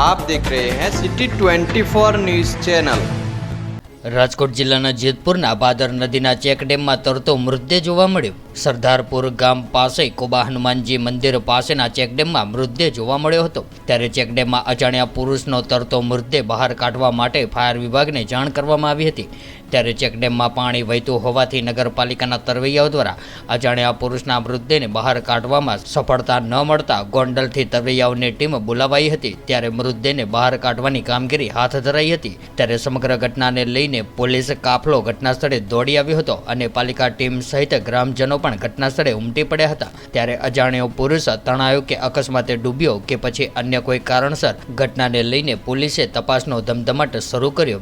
आप देख रहे हैं सिटी 24 न्यूज चैनल રાજકોટ જિલ્લાના જેતપુરના ભાદર નદીના ચેકડેમમાં તરતો મૃતદેહ જોવા મળ્યો સરદારપુર ગામ પાસે કોબા હનુમાનજી મંદિર પાસેના ચેકડેમમાં મૃતદેહ જોવા મળ્યો હતો ત્યારે ચેકડેમમાં અજાણ્યા પુરુષનો તરતો મૃતદેહ બહાર કાઢવા માટે ફાયર વિભાગને જાણ કરવામાં આવી હતી ત્યારે ચેકડેમમાં પાણી વહેતું હોવાથી નગરપાલિકાના તરવૈયાઓ દ્વારા અજાણ્યા પુરુષના મૃતદેહને બહાર કાઢવામાં સફળતા ન મળતા ગોંડલથી તરવૈયાઓની ટીમ બોલાવાઈ હતી. ત્યારે મૃતદેહને બહાર કાઢવાની કામગીરી હાથ ધરાઈ હતી. ત્યારે સમગ્ર ઘટનાને લઈને પોલીસ કાફલો ઘટના સ્થળે દોડી આવ્યો હતો અને પાલિકા ટીમ સહિત ગ્રામજનો પણ ઘટના સ્થળે ઉમટી પડ્યા હતા. ત્યારે અજાણ્યો પુરુષ તણાયો કે અકસ્માતે ડૂબ્યો કે પછી અન્ય કોઈ કારણસર ઘટનાને લઈને પોલીસે તપાસનો ધમધમાટ શરૂ કર્યો.